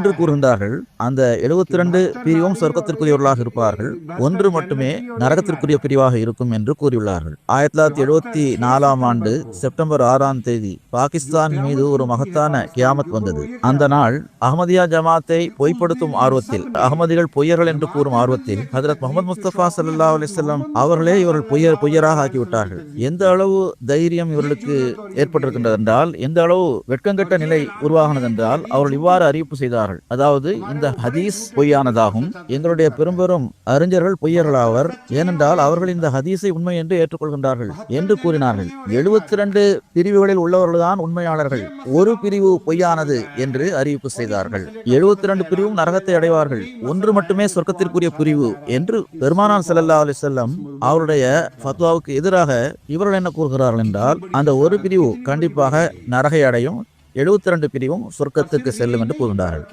என்று கூறுகின்றார்கள் அந்த எழுபத்தி ரெண்டு பிரிவும் சொர்க்கத்திற்குரியவர்களாக இருப்பார்கள். ஒன்று மட்டுமே நரகத்திற்குரிய பிரிவாக இருக்கும் என்று கூறியுள்ளார்கள். ஆயிரத்தி தொள்ளாயிரத்தி எழுபத்தி நாலாம் ஆண்டு செப்டம்பர் ஆறாம் தேதி பாகிஸ்தான் மீது ஒரு மகத்தான கியாமத் வந்தது. அந்த நாள் அகமதியா ஜமாத்தை பொய்ப்படுத்தும் ஆர்வத்தில் அகமதிகள் பொய்யர்கள் என்று கூறும் ஆர்வத்தில் ஹதரத் முகமது முஸ்தபா சல்லா அலிசல்லாம் அவர்களே இவர்கள் பொய்யர் பொய்யராக ஆக்கிவிட்டார்கள். எந்த அளவு தைரியம் இவர்களுக்கு ஏற்பட்டிருக்கின்றது என்றால் எந்த அளவு வெட்கங்கட்ட நிலை உருவாகினது என்றால் அவர்கள் இவ்வாறு அறிவிப்பு செய்தார்கள். அதாவது இந்த ஹதீஸ் பொய்யானதாகும். எங்களுடைய பெரும்பெரும் அறிஞர்கள் பொய்யர்களாவர். ஏனென்றால் அவர்கள் இந்த ஹதீஸை உண்மை என்று ஏற்றுக்கொள்கின்றார்கள் என்று கூறினார்கள். எழுபத்தி ரெண்டு பிரிவுகளில் உள்ளவர்கள்தான் உண்மையாளர்கள். ஒரு பிரிவு பொய்யானது என்று அறிவிப்பு செய்தார்கள். எழுபத்தி ரெண்டு பிரிவும் நரகத்தை அடைவார்கள். ஒன்று மட்டுமே சொர்க்கத்திற்குரிய பிரிவு என்று பெருமானார் செல்லல்லா அலி செல்லம் அவருடைய ஃபத்வாவுக்கு எதிராக இவர்கள் என்ன கூறுகிறார்கள் என்றால் அந்த ஒரு பிரிவு கண்டிப்பாக நரகை அடையும். எழுபத்தி ரெண்டு பிரிவும் சொர்க்கத்துக்கு செல்லும் என்று கூறுகின்றார்கள்.